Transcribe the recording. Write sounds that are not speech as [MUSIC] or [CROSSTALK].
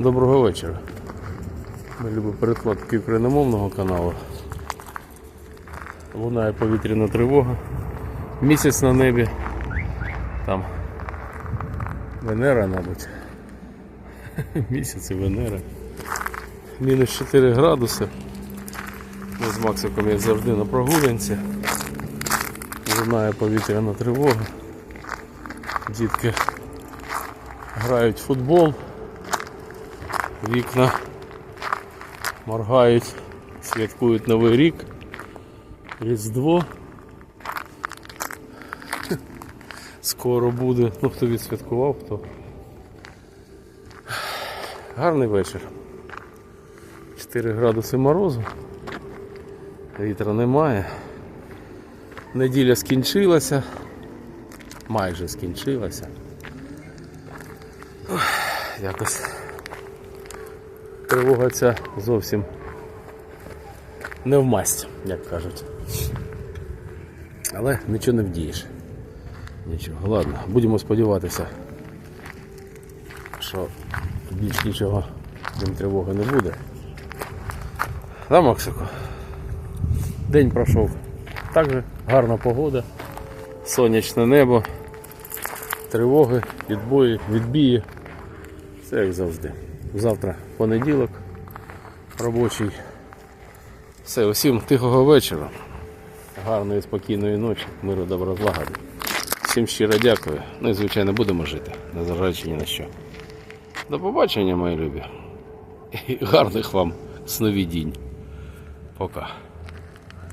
Доброго вечора. Ми любимо перекладки україномовного каналу. Лунає повітряна тривога. Місяць на небі. Там Венера, мабуть. [LAUGHS] Місяць і Венера. Мінус 4 градуси. Ми з Максиком, як завжди, на прогулянці. Лунає повітряна тривога. Дітки грають в футбол. Вікна моргають, святкують Новий рік, Різдво. Скоро буде. Ну хто відсвяткував, хто. Гарний вечір. 4 градуси морозу. Вітра немає. Неділя скінчилася. Майже скінчилася. Якось тривога ця зовсім не в масть, як кажуть. Але нічого не вдієш. Нічого. Ладно, будемо сподіватися, що більш нічого крім тривоги не буде. Да, Максику? День пройшов. Так же гарна погода, сонячне небо, тривоги, відбої, відбії. Все як завжди. Завтра понеділок робочий. Все, усім тихого вечора. Гарної спокійної ночі, миру добра злагоди. Всім щиро дякую. Ну і звичайно будемо жити, незважаючи ні на що. До побачення, мої любі. І гарних вам сновидінь. Пока.